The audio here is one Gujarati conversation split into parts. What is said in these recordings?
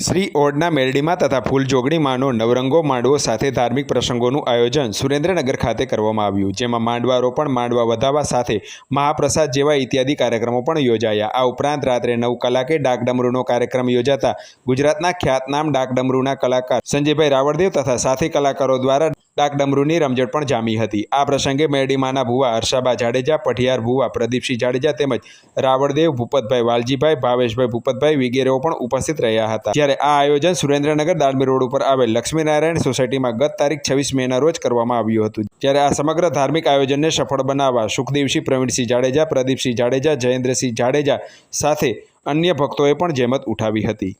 શ્રી ઓડના મેરડીમાં તથા ફૂલ જોગણીમાંનો નવરંગો માંડવો સાથે ધાર્મિક પ્રસંગોનું આયોજન સુરેન્દ્રનગર ખાતે કરવામાં આવ્યું, જેમાં માંડવા રોપણ માંડવા વધાવા સાથે મહાપ્રસાદ જેવા ઇત્યાદિ કાર્યક્રમો પણ યોજાયા. આ ઉપરાંત રાત્રે નવ કલાકે ડાકડમરૂનો કાર્યક્રમ યોજાતા ગુજરાતના ખ્યાતનામ ડાકડમરૂના કલાકાર સંજયભાઈ રાવળદેવ તથા સાથી કલાકારો દ્વારા ડાકડમરૂની રમઝટ પણ જામી હતી. આ પ્રસંગે મેરડીમાના ભુવા હર્ષાબા જાડેજા, પઠિયાર ભુવા પ્રદીપસિંહ જાડેજા તેમજ રાવળદેવ, ભૂપતભાઈ વાલજીભાઈ, ભાવેશભાઈ ભૂપતભાઈ વગેરેઓ પણ ઉપસ્થિત રહ્યા હતા. જ્યારે આ આયોજન સુરેન્દ્રનગર દાલમી રોડ ઉપર આવેલ લક્ષ્મીનારાયણ સોસાયટીમાં ગત તારીખ છવ્વીસ મેના રોજ કરવામાં આવ્યું હતું. જ્યારે આ સમગ્ર ધાર્મિક આયોજનને સફળ બનાવવા સુખદેવસિંહ, પ્રવીણસિંહ જાડેજા, પ્રદીપસિંહ જાડેજા, જયેન્દ્રસિંહ જાડેજા સાથે અન્ય ભક્તોએ પણ જેમત ઉઠાવી હતી.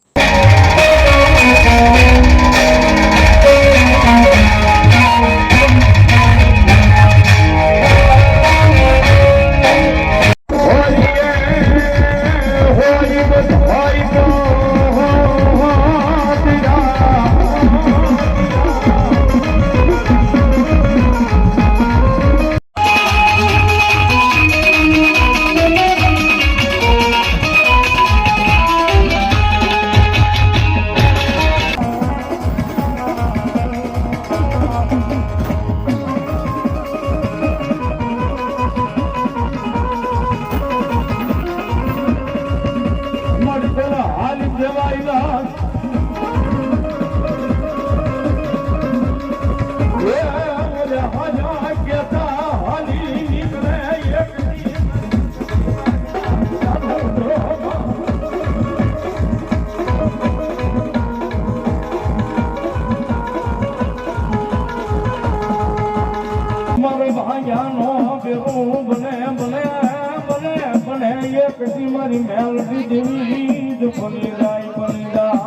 મારે ભાગ્યાનો બેરું બને બને બને બને એક મારી મેલડી દેવી જ બની જાય બની જાય.